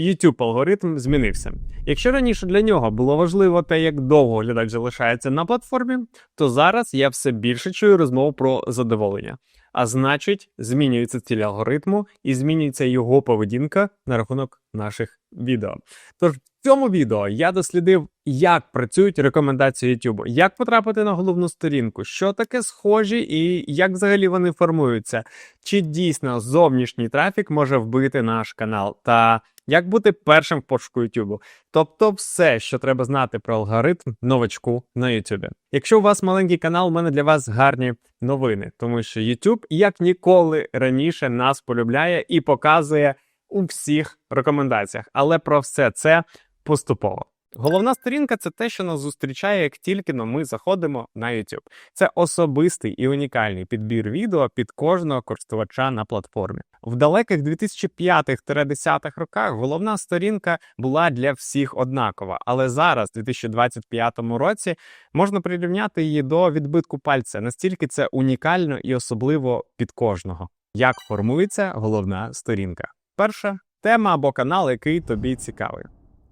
YouTube алгоритм змінився. Якщо раніше для нього було важливо те, як довго глядач залишається на платформі, то зараз я все більше чую розмов про задоволення. А значить, змінюється ціль алгоритму і змінюється його поведінка на рахунок наших відео. Тож в цьому відео я дослідив, як працюють рекомендації YouTube, як потрапити на головну сторінку, що таке схожі і як взагалі вони формуються, чи дійсно зовнішній трафік може вбити наш канал, та як бути першим в пошуку YouTube. Тобто, все, що треба знати про алгоритм новачку на YouTube. Якщо у вас маленький канал, у мене для вас гарні новини, тому що YouTube як ніколи раніше нас полюбляє і показує у всіх рекомендаціях, але про все це поступово. Головна сторінка це те, що нас зустрічає, як тільки но ми заходимо на YouTube. Це особистий і унікальний підбір відео під кожного користувача на платформі. В далеких 2005-10 роках головна сторінка була для всіх однакова, але зараз, у 2025 році, можна прирівняти її до відбитку пальця. Настільки це унікально і особливо під кожного. Як формується головна сторінка? Перша тема або канал, який тобі цікавий.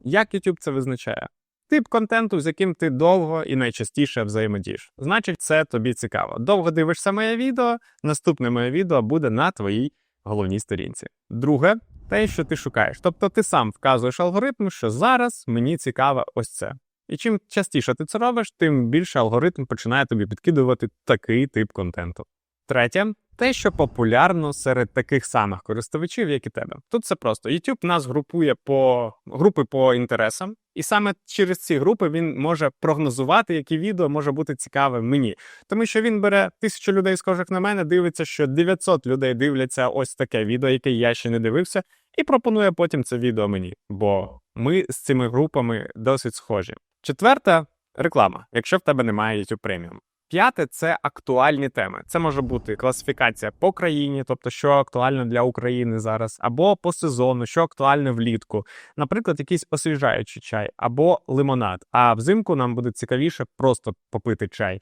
Як YouTube це визначає? Тип контенту, з яким ти довго і найчастіше взаємодієш. Значить, це тобі цікаво. Довго дивишся моє відео, наступне моє відео буде на твоїй головній сторінці. Друге, те, що ти шукаєш. Тобто ти сам вказуєш алгоритм, що зараз мені цікаво ось це. І чим частіше ти це робиш, тим більше алгоритм починає тобі підкидувати такий тип контенту. Третє, те, що популярно серед таких самих користувачів, як і тебе. Тут все просто. YouTube нас групує по групи по інтересам, і саме через ці групи він може прогнозувати, які відео може бути цікаве мені. Тому що він бере тисячу людей, схожих на мене, дивиться, що 900 людей дивляться ось таке відео, яке я ще не дивився, і пропонує потім це відео мені. Бо ми з цими групами досить схожі. Четверта реклама, якщо в тебе немає YouTube Premium. П'яте це актуальні теми. Це може бути класифікація по країні, тобто що актуально для України зараз, або по сезону, що актуально влітку. Наприклад, якийсь освіжаючий чай або лимонад. А взимку нам буде цікавіше просто попити чай.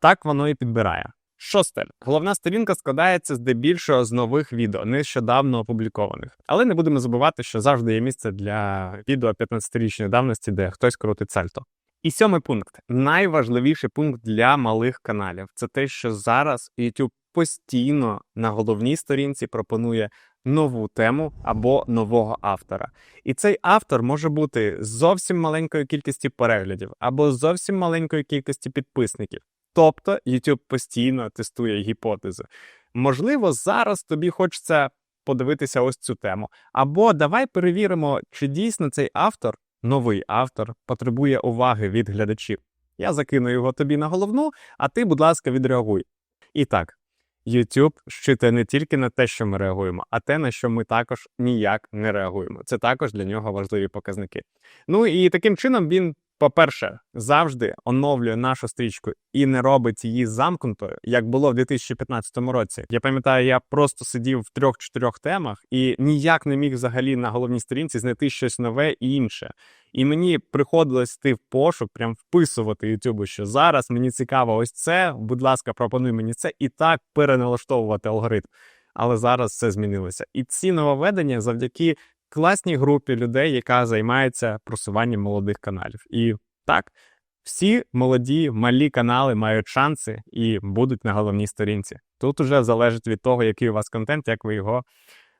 Так воно і підбирає. Шосте. Головна сторінка складається здебільшого з нових відео, нещодавно опублікованих. Але не будемо забувати, що завжди є місце для відео 15-річної давності, де хтось крутить сальто. І сьомий пункт найважливіший пункт для малих каналів це те, що зараз YouTube постійно на головній сторінці пропонує нову тему або нового автора. І цей автор може бути зовсім маленької кількості переглядів або зовсім маленької кількості підписників. Тобто YouTube постійно тестує гіпотези. Можливо, зараз тобі хочеться подивитися ось цю тему. Або давай перевіримо, чи дійсно цей автор новий автор потребує уваги від глядачів. Я закину його тобі на головну, а ти, будь ласка, відреагуй. І так, YouTube щитує не тільки на те, що ми реагуємо, а те, на що ми також ніяк не реагуємо. Це також для нього важливі показники. Ну і таким чином він по-перше, завжди оновлює нашу стрічку і не робить її замкнутою, як було в 2015 році. Я пам'ятаю, я просто сидів в трьох-чотирьох темах і ніяк не міг взагалі на головній сторінці знайти щось нове і інше. І мені приходилось йти в пошук, прям вписувати Ютубу, що зараз мені цікаво ось це. Будь ласка, пропонуй мені це і так переналаштовувати алгоритм. Але зараз все змінилося. І ці нововведення завдяки класній групі людей, яка займається просуванням молодих каналів. І так, всі молоді малі канали мають шанси і будуть на головній сторінці. Тут уже залежить від того, який у вас контент, як ви його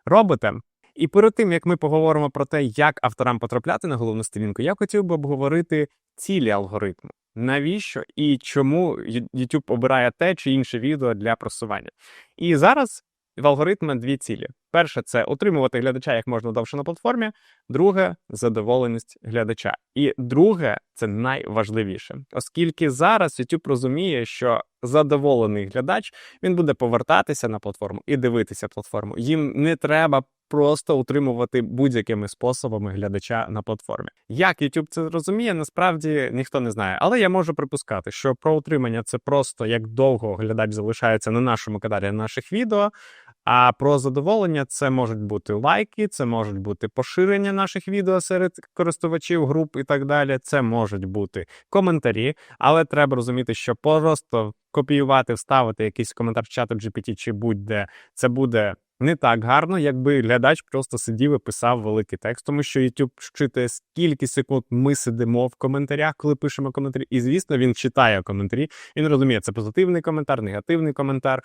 робите. І перед тим як ми поговоримо про те, як авторам потрапляти на головну сторінку, я хотів би обговорити цілі алгоритму. Навіщо і чому YouTube обирає те чи інше відео для просування? І зараз в алгоритмі дві цілі: перше це утримувати глядача як можна довше на платформі, друге задоволеність глядача. І друге це найважливіше, оскільки зараз YouTube розуміє, що задоволений глядач він буде повертатися на платформу і дивитися платформу. Їм не треба просто утримувати будь-якими способами глядача на платформі. Як YouTube це розуміє, насправді ніхто не знає. Але я можу припускати, що про утримання це просто як довго глядач залишається на нашому каналі, на наших відео. А про задоволення це можуть бути лайки, це можуть бути поширення наших відео серед користувачів груп і так далі. Це можуть бути коментарі, але треба розуміти, що просто копіювати, вставити якийсь коментар в чату GPT чи будь-де це буде не так гарно, якби глядач просто сидів і писав великий текст, тому що YouTube щитує скільки секунд ми сидимо в коментарях, коли пишемо коментарі. І звісно, він читає коментарі. Він розуміє, це позитивний коментар, негативний коментар.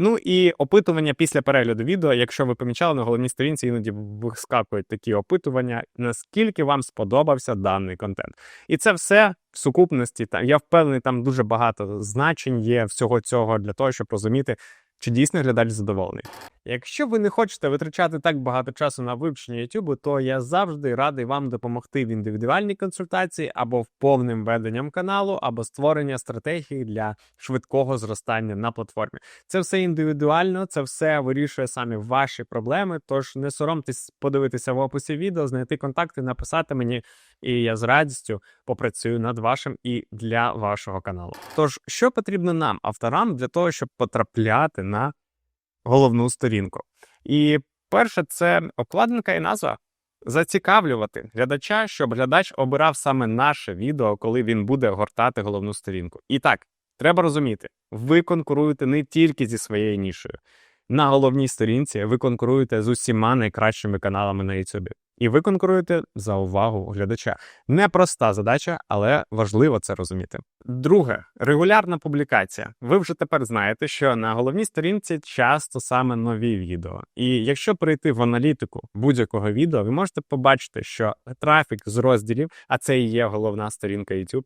Ну і опитування після перегляду відео, якщо ви помічали на головній сторінці, іноді вискакують такі опитування, наскільки вам сподобався даний контент. І це все в сукупності. Там я впевнений, там дуже багато значень є всього цього для того, щоб розуміти, чи дійсно глядач задоволений. Якщо ви не хочете витрачати так багато часу на вивчення YouTube, то я завжди радий вам допомогти в індивідуальній консультації або в повним веденням каналу, або створення стратегії для швидкого зростання на платформі. Це все індивідуально, це все вирішує самі ваші проблеми. Тож не соромтесь подивитися в описі відео, знайти контакти, написати мені, і я з радістю попрацюю над вашим і для вашого каналу. Тож, що потрібно нам, авторам, для того, щоб потрапляти на головну сторінку. І перше, це обкладинка і назва. Зацікавлювати глядача, щоб глядач обирав саме наше відео, коли він буде гортати головну сторінку. І так, треба розуміти, ви конкуруєте не тільки зі своєю нішою. На головній сторінці ви конкуруєте з усіма найкращими каналами на YouTube. І ви конкуруєте за увагу глядача. Непроста задача, але важливо це розуміти. Друге, регулярна публікація. Ви вже тепер знаєте, що на головній сторінці часто саме нові відео. І якщо перейти в аналітику будь-якого відео, ви можете побачити, що трафік з розділів, а це і є головна сторінка YouTube,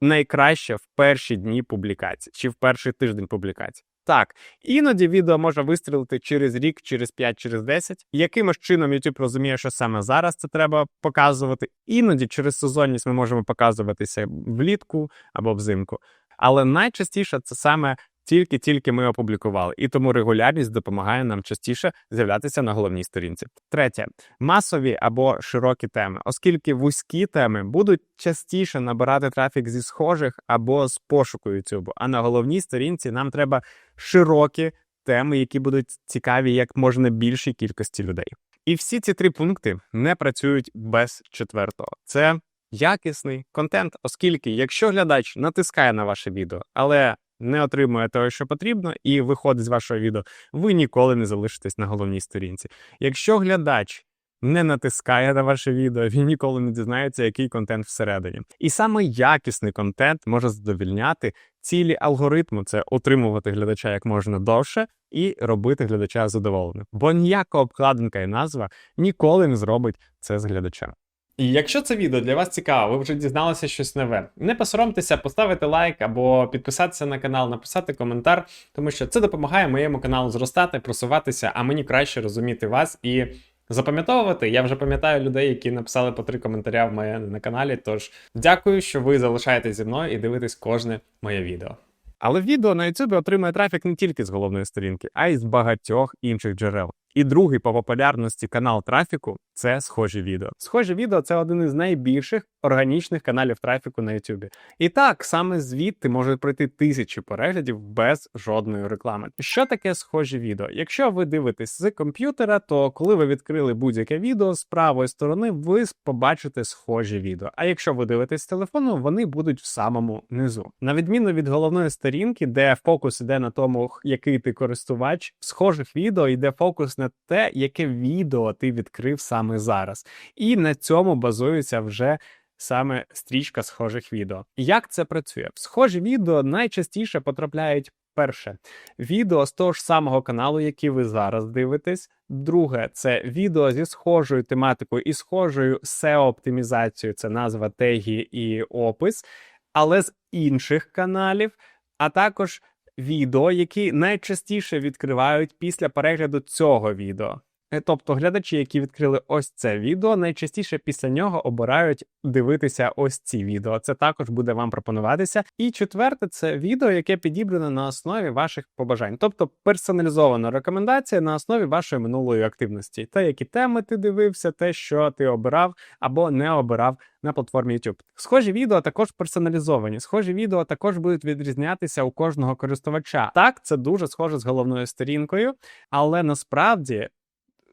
найкраще в перші дні публікації чи в перший тиждень публікації. Так, іноді відео може вистрілити через рік, через 5, через 10. Якимось чином YouTube розуміє, що саме зараз це треба показувати. Іноді через сезонність ми можемо показуватися влітку або взимку. Але найчастіше це саме тільки-тільки ми опублікували, і тому регулярність допомагає нам частіше з'являтися на головній сторінці. Третє масові або широкі теми, оскільки вузькі теми будуть частіше набирати трафік зі схожих або з пошуку YouTube, А на головній сторінці нам треба широкі теми, які будуть цікаві як можна більшій кількості людей. І всі ці три пункти не працюють без четвертого. Це якісний контент, оскільки, якщо глядач натискає на ваше відео, але не отримує того, що потрібно, і виходить з вашого відео, ви ніколи не залишитесь на головній сторінці. Якщо глядач не натискає на ваше відео, він ніколи не дізнається, який контент всередині. І саме якісний контент може задовільняти цілі алгоритму це отримувати глядача як можна довше і робити глядача задоволеним. Бо ніяка обкладинка і назва ніколи не зробить це з глядача. І якщо це відео для вас цікаво, ви вже дізналися щось нове. Не посоромтеся, поставити лайк або підписатися на канал, написати коментар, тому що це допомагає моєму каналу зростати, просуватися, а мені краще розуміти вас і запам'ятовувати. Я вже пам'ятаю людей, які написали по три коментаря в мене на каналі. Тож дякую, що ви залишаєтесь зі мною і дивитесь кожне моє відео. Але відео на YouTube отримує трафік не тільки з головної сторінки, а й з багатьох інших джерел. І другий по популярності канал трафіку це схожі відео. Схожі відео це один із найбільших органічних каналів трафіку на YouTube. І так, саме звідти можуть пройти тисячі переглядів без жодної реклами. Що таке схожі відео? Якщо ви дивитесь з комп'ютера, то коли ви відкрили будь-яке відео з правої сторони, ви побачите схожі відео. А якщо ви дивитесь з телефону, вони будуть в самому низу. На відміну від головної сторінки, де фокус іде на тому, який ти користувач, в схожих відео йде фокус на те, яке відео ти відкрив саме зараз. І на цьому базується вже саме стрічка схожих відео. Як це працює? Схожі відео найчастіше потрапляють. Перше відео з того ж самого каналу, який ви зараз дивитесь. Друге, це відео зі схожою тематикою і схожою SEO-оптимізацією, це назва теги і опис, але з інших каналів, а також відео, які найчастіше відкривають після перегляду цього відео. Е, тобто глядачі, які відкрили ось це відео, найчастіше після нього обирають дивитися ось ці відео. Це також буде вам пропонуватися. І четверте, це відео, яке підібране на основі ваших побажань, тобто персоналізована рекомендація на основі вашої минулої активності, те, які теми ти дивився, те, що ти обирав або не обирав на платформі YouTube. Схожі відео також персоналізовані. Схожі відео також будуть відрізнятися у кожного користувача. Так, це дуже схоже з головною сторінкою, але насправді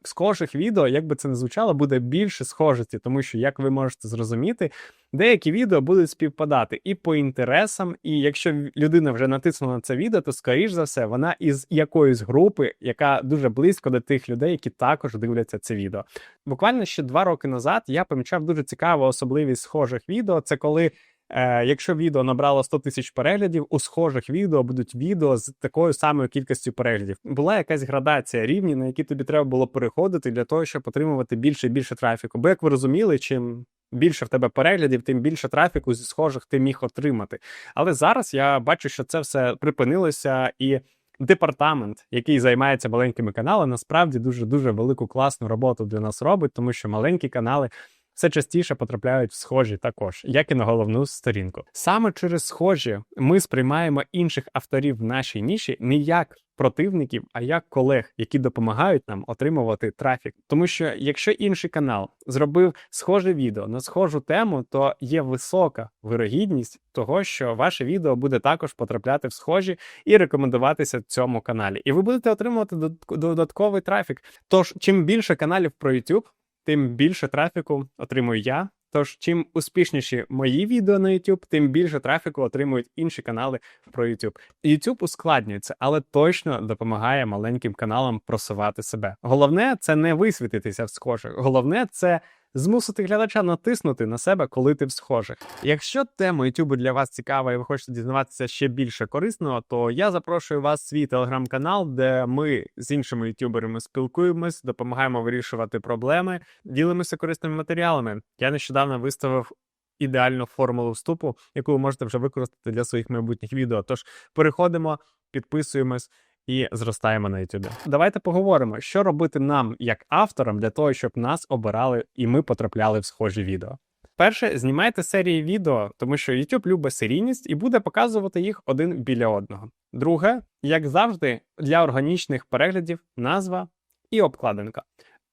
схожих відео, як би це не звучало, буде більше схожості, тому що, як ви можете зрозуміти, деякі відео будуть співпадати і по інтересам, і якщо людина вже натиснула на це відео, то скоріш за все вона із якоїсь групи, яка дуже близько до тих людей, які також дивляться це відео. Буквально ще два роки назад я помічав дуже цікаву особливість схожих відео. Це коли. Е, якщо відео набрало 100 тисяч переглядів, у схожих відео будуть відео з такою самою кількістю переглядів. Була якась градація рівні, на які тобі треба було переходити для того, щоб отримувати більше і більше трафіку. Бо як ви розуміли, чим більше в тебе переглядів, тим більше трафіку зі схожих ти міг отримати. Але зараз я бачу, що це все припинилося і. Департамент, який займається маленькими каналами, насправді дуже дуже велику класну роботу для нас робить, тому що маленькі канали все частіше потрапляють в схожі також, як і на головну сторінку. Саме через схожі ми сприймаємо інших авторів в нашій ніші не як противників, а як колег, які допомагають нам отримувати трафік. Тому що якщо інший канал зробив схоже відео на схожу тему, то є висока вирогідність того, що ваше відео буде також потрапляти в схожі і рекомендуватися цьому каналі. І ви будете отримувати додатковий трафік. Тож, чим більше каналів про YouTube, тим більше трафіку отримую я. Тож, чим успішніші мої відео на YouTube, тим більше трафіку отримують інші канали про YouTube. YouTube ускладнюється, але точно допомагає маленьким каналам просувати себе. Головне це не висвітитися в схожих. Головне це змусити глядача натиснути на себе, коли ти в схожих. Якщо тема YouTube для вас цікава і ви хочете дізнаватися ще більше корисного, то я запрошую вас в свій телеграм-канал, де ми з іншими ютуберами спілкуємось, допомагаємо вирішувати проблеми, ділимося корисними матеріалами. Я нещодавно виставив. Ідеальну формулу вступу, яку ви можете вже використати для своїх майбутніх відео. Тож переходимо, підписуємось і зростаємо на YouTube. Давайте поговоримо, що робити нам як авторам для того, щоб нас обирали і ми потрапляли в схожі відео. Перше, знімайте серії відео, тому що YouTube любить серійність і буде показувати їх один біля одного. Друге, як завжди, для органічних переглядів назва і обкладинка.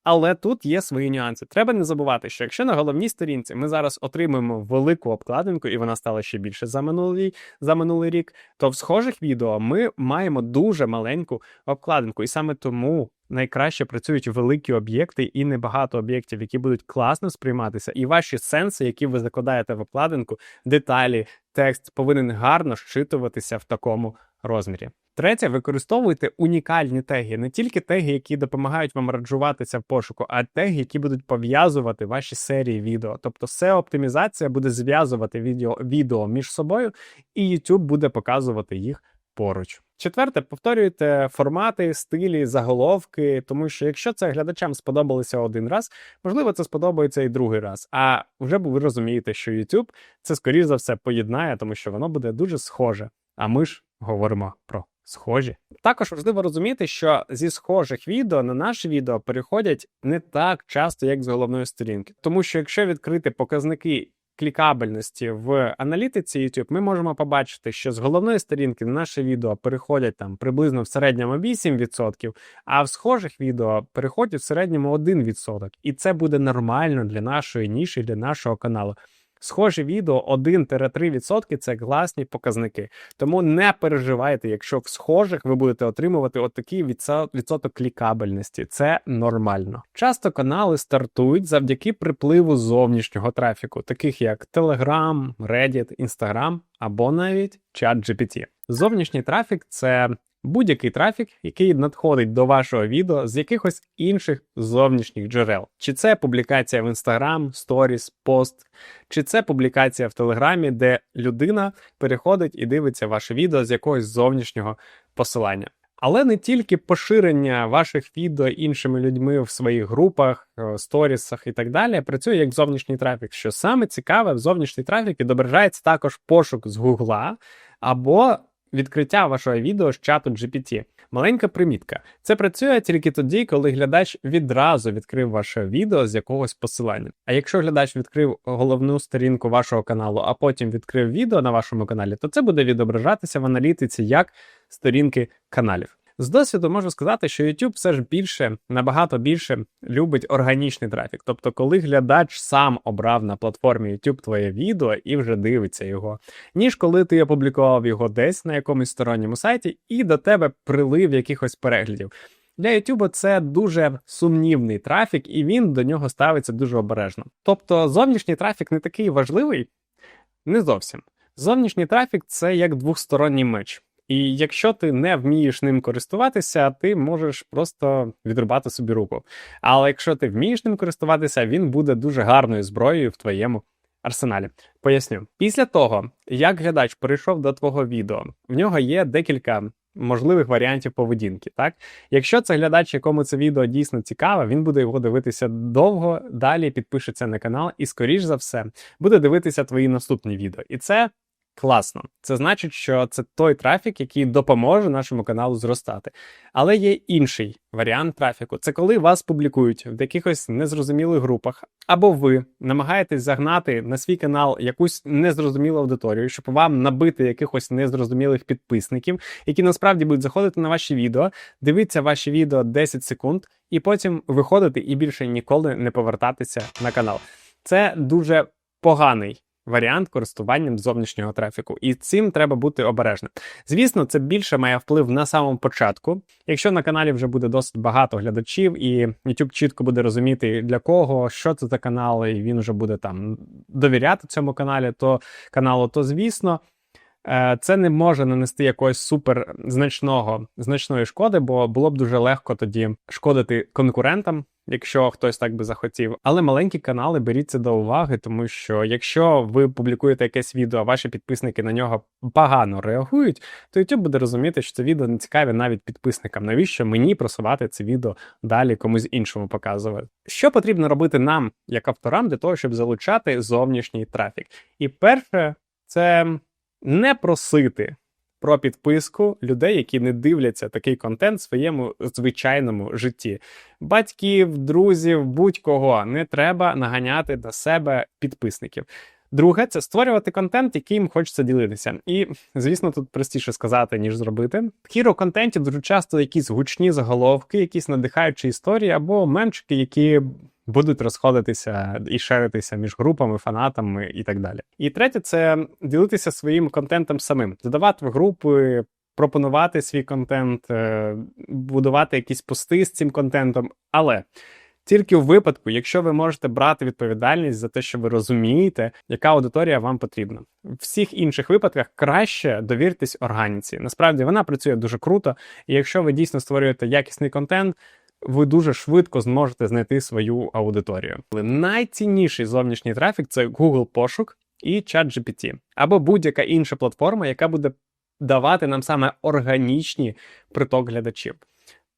Але тут є свої нюанси. Треба не забувати, що якщо на головній сторінці ми зараз отримуємо велику обкладинку, і вона стала ще більше за минулий за минулий рік, то в схожих відео ми маємо дуже маленьку обкладинку, і саме тому. Найкраще працюють великі об'єкти і небагато об'єктів, які будуть класно сприйматися, і ваші сенси, які ви закладаєте в обкладинку, деталі, текст повинен гарно щитуватися в такому розмірі. Третє, використовуйте унікальні теги, не тільки теги, які допомагають вам раджуватися в пошуку, а теги, які будуть пов'язувати ваші серії відео. Тобто, seo оптимізація буде зв'язувати відео, відео між собою, і YouTube буде показувати їх поруч. Четверте, повторюйте формати, стилі, заголовки, тому що якщо це глядачам сподобалося один раз, можливо, це сподобається і другий раз. А вже ви розумієте, що YouTube це скоріш за все поєднає, тому що воно буде дуже схоже. А ми ж говоримо про схожі. Також важливо розуміти, що зі схожих відео на наше відео переходять не так часто, як з головної сторінки. Тому що якщо відкрити показники клікабельності в аналітиці YouTube, ми можемо побачити, що з головної сторінки на наше відео переходять там приблизно в середньому 8%, а в схожих відео переходять в середньому 1%. І це буде нормально для нашої ніші, для нашого каналу. Схожі відео 1-3% це класні показники. Тому не переживайте, якщо в схожих ви будете отримувати отакий відсоток клікабельності. Це нормально. Часто канали стартують завдяки припливу зовнішнього трафіку, таких як Telegram, Reddit, Instagram або навіть ChatGPT. Зовнішній трафік це будь-який трафік, який надходить до вашого відео з якихось інших зовнішніх джерел. Чи це публікація в Instagram, Stories, пост, чи це публікація в Телеграмі, де людина переходить і дивиться ваше відео з якогось зовнішнього посилання. Але не тільки поширення ваших відео іншими людьми в своїх групах, е, сторісах і так далі працює як зовнішній трафік. Що саме цікаве, в зовнішній трафік відображається також пошук з Гугла або відкриття вашого відео з чату GPT. Маленька примітка. Це працює тільки тоді, коли глядач відразу відкрив ваше відео з якогось посилання. А якщо глядач відкрив головну сторінку вашого каналу, а потім відкрив відео на вашому каналі, то це буде відображатися в аналітиці як сторінки каналів. З досвіду можу сказати, що YouTube все ж більше, набагато більше любить органічний трафік. Тобто, коли глядач сам обрав на платформі YouTube твоє відео і вже дивиться його, ніж коли ти опублікував його десь на якомусь сторонньому сайті, і до тебе прилив якихось переглядів. Для YouTube це дуже сумнівний трафік, і він до нього ставиться дуже обережно. Тобто зовнішній трафік не такий важливий, не зовсім. Зовнішній трафік це як двосторонній меч. І якщо ти не вмієш ним користуватися, ти можеш просто відрубати собі руку. Але якщо ти вмієш ним користуватися, він буде дуже гарною зброєю в твоєму арсеналі. Поясню, після того, як глядач перейшов до твого відео, в нього є декілька можливих варіантів поведінки. Так, якщо це глядач, якому це відео дійсно цікаве, він буде його дивитися довго, далі підпишеться на канал і, скоріш за все, буде дивитися твої наступні відео. І це Класно, це значить, що це той трафік, який допоможе нашому каналу зростати. Але є інший варіант трафіку: це коли вас публікують в якихось незрозумілих групах, або ви намагаєтесь загнати на свій канал якусь незрозумілу аудиторію, щоб вам набити якихось незрозумілих підписників, які насправді будуть заходити на ваші відео, дивитися ваші відео 10 секунд, і потім виходити і більше ніколи не повертатися на канал. Це дуже поганий варіант користуванням зовнішнього трафіку, і цим треба бути обережним. Звісно, це більше має вплив на самому початку. Якщо на каналі вже буде досить багато глядачів, і YouTube чітко буде розуміти для кого, що це за канал, і він вже буде там довіряти цьому каналі, то каналу, то звісно. Е, це не може нанести якогось супер значного значної шкоди, бо було б дуже легко тоді шкодити конкурентам, якщо хтось так би захотів. Але маленькі канали беріться до уваги, тому що якщо ви публікуєте якесь відео, а ваші підписники на нього погано реагують, то YouTube буде розуміти, що це відео не цікаве навіть підписникам. Навіщо мені просувати це відео далі комусь іншому показувати? Що потрібно робити нам, як авторам, для того, щоб залучати зовнішній трафік? І перше, це не просити про підписку людей, які не дивляться такий контент в своєму звичайному житті. Батьків, друзів, будь-кого не треба наганяти на себе підписників. Друге, це створювати контент, яким хочеться ділитися. І, звісно, тут простіше сказати, ніж зробити. В хіро контенті дуже часто якісь гучні заголовки, якісь надихаючі історії або меншики, які будуть розходитися і шеритися між групами, фанатами і так далі. І третє це ділитися своїм контентом самим, додавати в групи. Пропонувати свій контент, е, будувати якісь пости з цим контентом, але тільки в випадку, якщо ви можете брати відповідальність за те, що ви розумієте, яка аудиторія вам потрібна. В всіх інших випадках краще довіртесь органіці. Насправді вона працює дуже круто, і якщо ви дійсно створюєте якісний контент, ви дуже швидко зможете знайти свою аудиторію. Найцінніший зовнішній трафік це Google пошук і ChatGPT, або будь-яка інша платформа, яка буде давати нам саме органічні приток глядачів.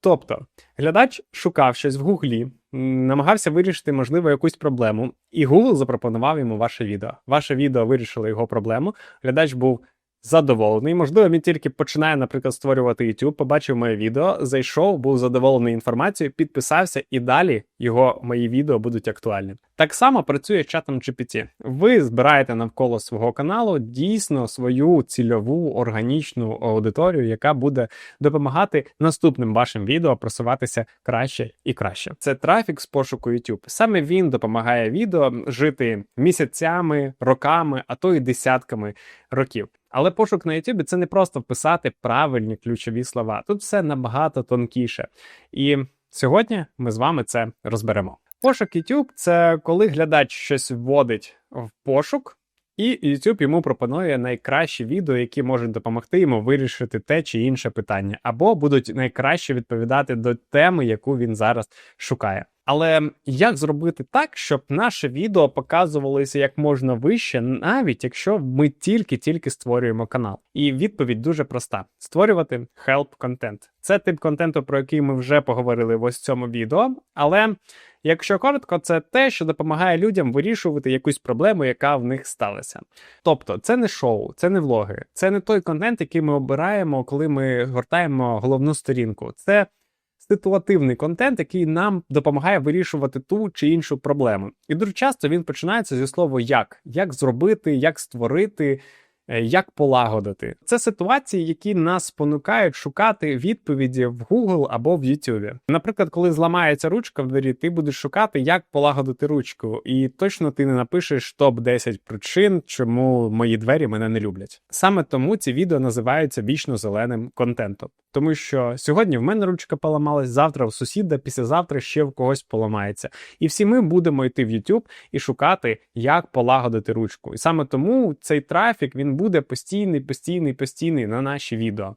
Тобто глядач шукав щось в Гуглі, намагався вирішити, можливо, якусь проблему, і Google запропонував йому ваше відео. Ваше відео вирішило його проблему. Глядач був задоволений. Можливо, він тільки починає, наприклад, створювати YouTube, побачив моє відео, зайшов, був задоволений інформацією, підписався, і далі його мої відео будуть актуальні. Так само працює чатом GPT. Ви збираєте навколо свого каналу дійсно свою цільову органічну аудиторію, яка буде допомагати наступним вашим відео просуватися краще і краще. Це трафік з пошуку YouTube. Саме він допомагає відео жити місяцями, роками, а то й десятками років. Але пошук на YouTube це не просто вписати правильні ключові слова. Тут все набагато тонкіше. І сьогодні ми з вами це розберемо. Пошук YouTube – це коли глядач щось вводить в пошук, і YouTube йому пропонує найкращі відео, які можуть допомогти йому вирішити те чи інше питання, або будуть найкраще відповідати до теми, яку він зараз шукає. Але як зробити так, щоб наше відео показувалося як можна вище, навіть якщо ми тільки-тільки створюємо канал? І відповідь дуже проста: створювати help контент. Це тип контенту, про який ми вже поговорили в ось цьому відео. Але якщо коротко, це те, що допомагає людям вирішувати якусь проблему, яка в них сталася. Тобто, це не шоу, це не влоги, це не той контент, який ми обираємо, коли ми гортаємо головну сторінку. Це ситуативний контент, який нам допомагає вирішувати ту чи іншу проблему. І дуже часто він починається зі слова як, як зробити, як створити. Е, Як полагодити це ситуації, які нас спонукають шукати відповіді в Google або в YouTube. Наприклад, коли зламається ручка в двері, ти будеш шукати, як полагодити ручку, і точно ти не напишеш топ 10 причин, чому мої двері мене не люблять. Саме тому ці відео називаються вічно зеленим контентом, тому що сьогодні в мене ручка поламалась, завтра в сусіда, післязавтра ще в когось поламається, і всі ми будемо йти в YouTube і шукати, як полагодити ручку. І саме тому цей трафік він буде постійний, постійний, постійний на наші відео.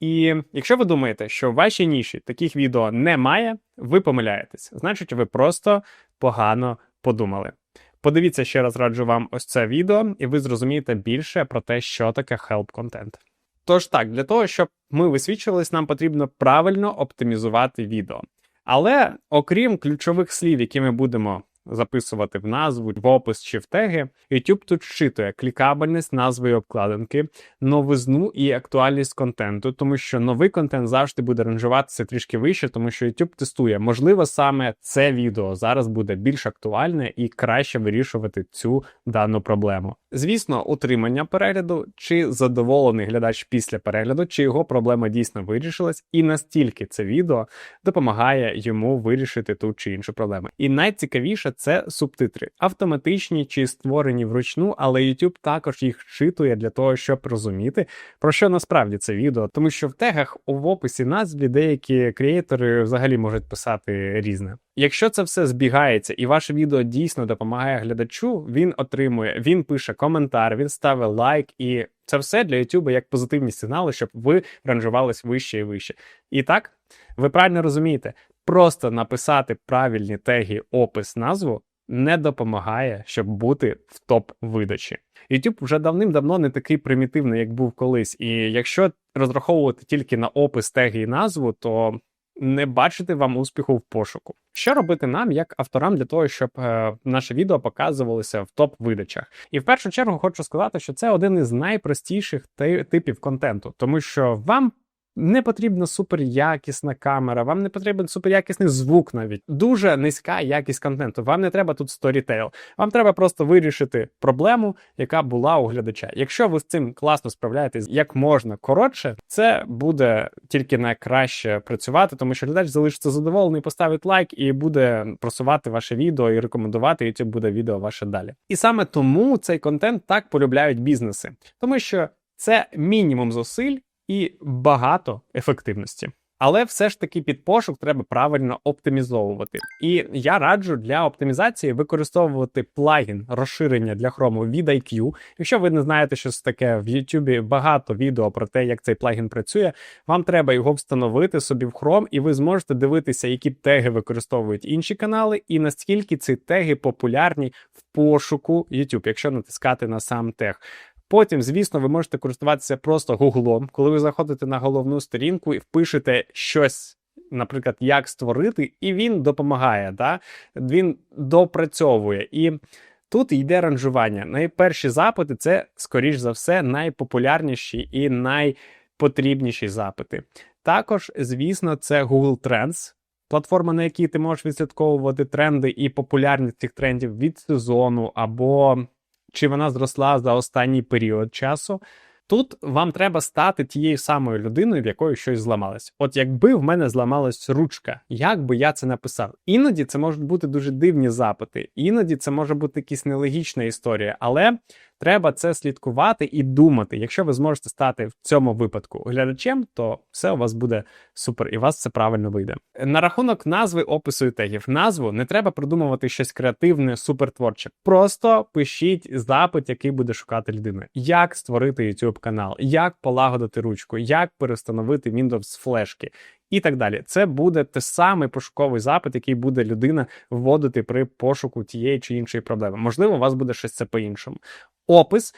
І якщо ви думаєте, що в вашій ніші таких відео немає, ви помиляєтесь. Значить, ви просто погано подумали. Подивіться ще раз раджу вам ось це відео, і ви зрозумієте більше про те, що таке help контент. Тож так, для того, щоб ми висвічувались, нам потрібно правильно оптимізувати відео. Але окрім ключових слів, які ми будемо записувати в назву, в опис чи в теги, YouTube тут щитує клікабельність назви обкладинки, новизну і актуальність контенту, тому що новий контент завжди буде ранжуватися трішки вище, тому що YouTube тестує. Можливо, саме це відео зараз буде більш актуальне і краще вирішувати цю дану проблему. Звісно, утримання перегляду, чи задоволений глядач після перегляду, чи його проблема дійсно вирішилась, і настільки це відео допомагає йому вирішити ту чи іншу проблему. І найцікавіше це субтитри, автоматичні чи створені вручну, але YouTube також їх вчитує для того, щоб розуміти, про що насправді це відео, тому що в тегах в описі назві деякі креатори взагалі можуть писати різне. Якщо це все збігається і ваше відео дійсно допомагає глядачу, він отримує, він пише коментар, він ставить лайк, і це все для YouTube як позитивні сигнали, щоб ви ранжувались вище і вище. І так, ви правильно розумієте, просто написати правильні теги, опис, назву не допомагає, щоб бути в топ видачі. YouTube вже давним-давно не такий примітивний, як був колись. І якщо розраховувати тільки на опис, теги і назву, то не бачити вам успіху в пошуку. Що робити нам, як авторам, для того, щоб е, наше відео показувалося в топ-видачах? І в першу чергу хочу сказати, що це один із найпростіших ти- типів контенту, тому що вам. Не потрібна суперякісна камера, вам не потрібен суперякісний звук навіть. Дуже низька якість контенту. Вам не треба тут сторітейл. Вам треба просто вирішити проблему, яка була у глядача. Якщо ви з цим класно справляєтесь як можна коротше, це буде тільки найкраще працювати, тому що глядач залишиться задоволений, поставить лайк і буде просувати ваше відео і рекомендувати, YouTube буде відео ваше далі. І саме тому цей контент так полюбляють бізнеси, тому що це мінімум зусиль і багато ефективності. Але все ж таки під пошук треба правильно оптимізовувати. І я раджу для оптимізації використовувати плагін розширення для Chrome від IQ. Якщо ви не знаєте, що це таке в YouTube багато відео про те, як цей плагін працює. Вам треба його встановити собі в Chrome, і ви зможете дивитися, які теги використовують інші канали, і наскільки ці теги популярні в пошуку YouTube, якщо натискати на сам тег. Потім, звісно, ви можете користуватися просто гуглом, коли ви заходите на головну сторінку і впишете щось, наприклад, як створити, і він допомагає, да? він допрацьовує. І тут йде ранжування. Найперші запити це, скоріш за все, найпопулярніші і найпотрібніші запити. Також, звісно, це Google Trends. Платформа, на якій ти можеш відслідковувати тренди і популярність цих трендів від сезону або чи вона зросла за останній період часу. Тут вам треба стати тією самою людиною, в якої щось зламалось. От якби в мене зламалась ручка, як би я це написав? Іноді це можуть бути дуже дивні запити, іноді це може бути якась нелогічна історія, але треба це слідкувати і думати. Якщо ви зможете стати в цьому випадку глядачем, то все у вас буде супер, і у вас це правильно вийде. На рахунок назви, опису і тегів. Назву не треба придумувати щось креативне, супертворче. Просто пишіть запит, який буде шукати людина. Як створити YouTube канал, як полагодити ручку, як перестановити Windows флешки. І так далі, це буде те самий пошуковий запит, який буде людина вводити при пошуку тієї чи іншої проблеми. Можливо, у вас буде щось це по-іншому. Опис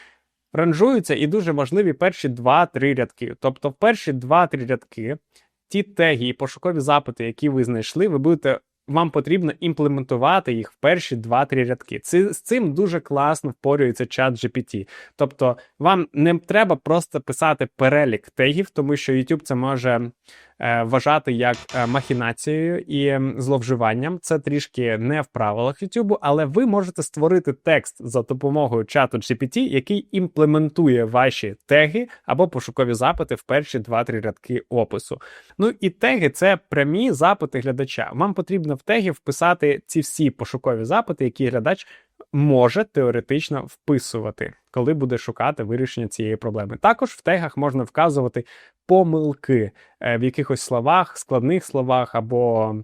ранжуються і дуже можливі перші 2-3 рядки. Тобто, в перші 2-3 рядки ті теги і пошукові запити, які ви знайшли, ви будете. Вам потрібно імплементувати їх в перші 2-3 рядки. Це, з цим дуже класно впорюється чат GPT. Тобто, вам не треба просто писати перелік тегів, тому що YouTube це може вважати як е, махінацією і зловживанням. Це трішки не в правилах YouTube, але ви можете створити текст за допомогою чату GPT, який імплементує ваші теги або пошукові запити в перші 2-3 рядки опису. Ну і теги це прямі запити глядача. Вам потрібно в теги вписати ці всі пошукові запити, які глядач може теоретично вписувати, коли буде шукати вирішення цієї проблеми. Також в тегах можна вказувати помилки е, в якихось словах, складних словах або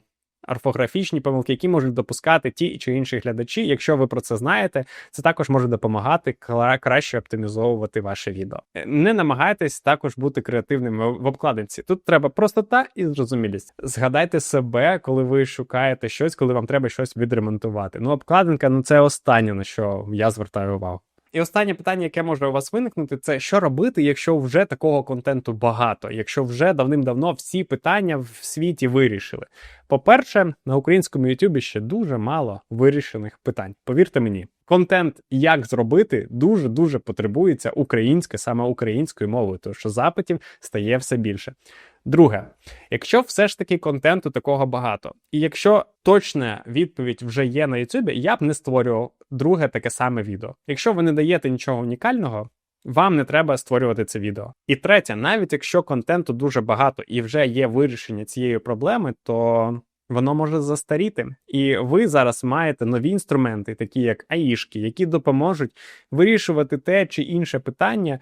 орфографічні помилки, які можуть допускати ті чи інші глядачі. Якщо ви про це знаєте, це також може допомагати кра- краще оптимізовувати ваше відео. Е, Не намагайтесь також бути креативними в обкладинці. Тут треба простота і зрозумілість. Згадайте себе, коли ви шукаєте щось, коли вам треба щось відремонтувати. Ну, обкладинка ну це останнє на що я звертаю увагу. І останнє питання, яке може у вас виникнути, це що робити, якщо вже такого контенту багато, якщо вже давним-давно всі питання в світі вирішили. По-перше, на українському Ютубі ще дуже мало вирішених питань. Повірте мені, контент, як зробити, дуже дуже потребується українське, саме українською мовою, тому що запитів стає все більше. Друге, якщо все ж таки контенту такого багато, і якщо точна відповідь вже є на Ютубі, я б не створював друге таке саме відео. Якщо ви не даєте нічого унікального, вам не треба створювати це відео. І третє, навіть якщо контенту дуже багато і вже є вирішення цієї проблеми, то воно може застаріти. І ви зараз маєте нові інструменти, такі як аїшки, які допоможуть вирішувати те чи інше питання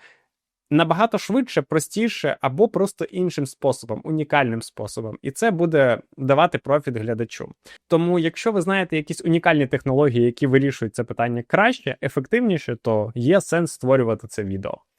набагато швидше, простіше або просто іншим способом, унікальним способом. І це буде давати профіт глядачу. Тому, якщо ви знаєте якісь унікальні технології, які вирішують це питання краще, ефективніше, то є сенс створювати це відео.